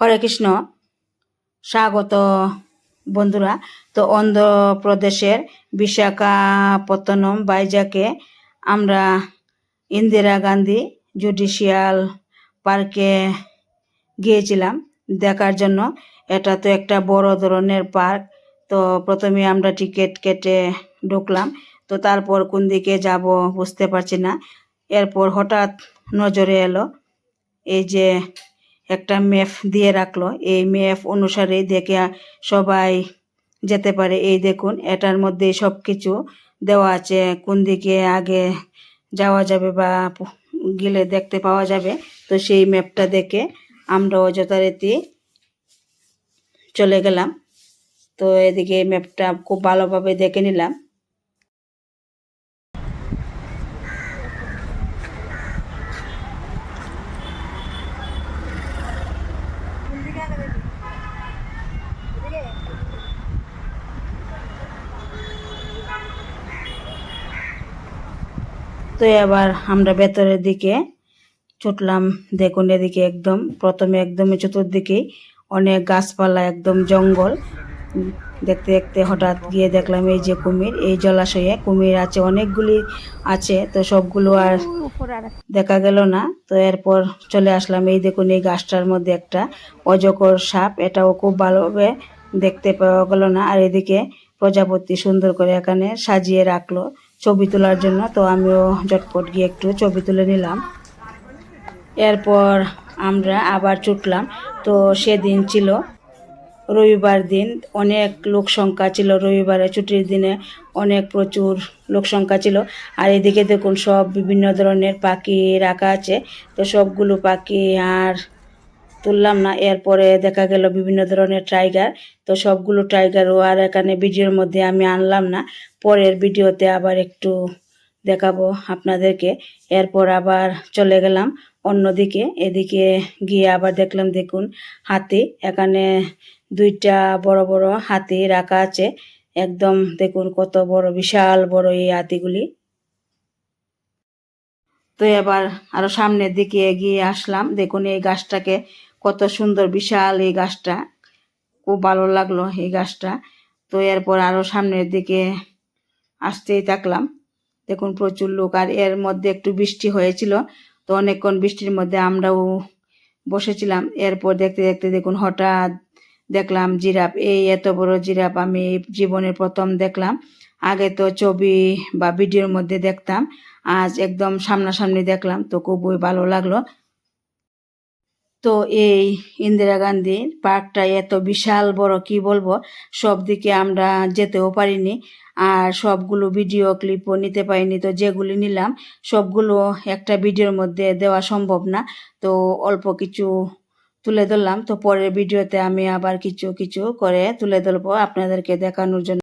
হরে কৃষ্ণ। স্বাগত বন্ধুরা। তো অন্ধ্রপ্রদেশের বিশাখাপত্তনম বাইজাকে আমরা ইন্দিরা গান্ধী জুডিশিয়াল পার্কে গিয়েছিলাম দেখার জন্য। এটা তো একটা বড় ধরনের পার্ক। তো প্রথমে আমরা টিকিট কেটে ঢুকলাম। তো তারপর কোন দিকে যাব বুঝতে পারছি না। এরপর হঠাৎ নজরে এলো এই যে একটা ম্যাপ দিয়ে রাখল। এই ম্যাপ অনুসারে দেখে সবাই যেতে পারে। এই দেখুন, এটার মধ্যে সব কিছু দেওয়া আছে। কোন দিকে আগে যাওয়া যাবে বা গেলে দেখতে পাওয়া যাবে। তো সেই ম্যাপটা দেখে আমরাও যথারীতি চলে গেলাম। তো এদিকে ম্যাপটা খুব ভালোভাবে দেখে নিলাম। তো এবার আমরা ভেতরের দিকে ছুটলাম, দেখুন এদিকে একদম, প্রথমে একদমই চতুর্দিকেই অনেক গাছপালা, একদম জঙ্গল। দেখতে দেখতে হঠাৎ গিয়ে দেখলাম এই যে কুমির, এই জলাশয়ে কুমির আছে, অনেকগুলি আছে, তো সবগুলো আর দেখা গেল না। তো এরপর চলে আসলাম, এই দেখুন এই গাছটার মধ্যে একটা অজগর সাপ, এটাও খুব ভালোভাবে দেখতে পাওয়া গেল না। আর এদিকে প্রজাপতি সুন্দর করে এখানে সাজিয়ে রাখল। ছবি তোলার জন্য, তো আমিও ঝটপট গিয়ে একটু ছবি তুলে নিলাম। এরপর আমরা আবার ছুটলাম। তো সেদিন ছিল রবিবার দিন, অনেক লোক সংখ্যা ছিল। রবিবারে ছুটির দিনে অনেক প্রচুর লোক সংখ্যা ছিল। আর এদিকে দেখুন সব বিভিন্ন ধরনের পাখি রাখা আছে। তো সবগুলো পাখি আর তুললাম না। এরপরে দেখা গেল বিভিন্ন ধরনের টাইগার তো সবগুলো টাইগারও আর এখানে ভিডিওর মধ্যে আমি আনলাম না। পরের ভিডিওতে আবার একটু দেখাবো আপনাদেরকে। এরপর আবার চলে গেলাম অন্যদিকে। এদিকে গিয়ে আবার দেখলাম, দেখুন, হাতি। এখানে দুইটা বড় বড় হাতি রাখা আছে। একদম দেখুন, কত বড়, বিশাল বড় এই হাতিগুলি। তো এবার আরও সামনের দিকে এগিয়ে আসলাম। দেখুন, এই গাছটাকে কত সুন্দর, বিশাল এই গাছটা। খুব ভালো লাগল এই গাছটা। তো এরপর আরও সামনের দিকে আসতেই থাকলাম। দেখুন প্রচুর লোক, আর এর মধ্যে একটু বৃষ্টি হয়েছিল। তো অনেকক্ষণ বৃষ্টির মধ্যে আমরাও বসেছিলাম। এরপর দেখতে দেখতে দেখুন হঠাৎ দেখলাম জিরাফ। এই এত বড় জিরাফ আমি জীবনের প্রথম দেখলাম। আগে তো ছবি বা ভিডিওর মধ্যে দেখতাম, আজ একদম সামনাসামনি দেখলাম। তো খুবই ভালো লাগল। তো এই ইন্দিরা গান্ধীর পার্কটা এত বিশাল বড়, কি বলব? সব দিকে আমরা যেতেও পারিনি আর সবগুলো ভিডিও ক্লিপও নিতে পারিনি। তো যেগুলি নিলাম, সবগুলো একটা ভিডিওর মধ্যে দেওয়া সম্ভব না। তো অল্প কিছু তুলে ধরলাম। তো পরের ভিডিওতে আমি আবার কিছু কিছু করে তুলে ধরবো আপনাদেরকে দেখানোর জন্য।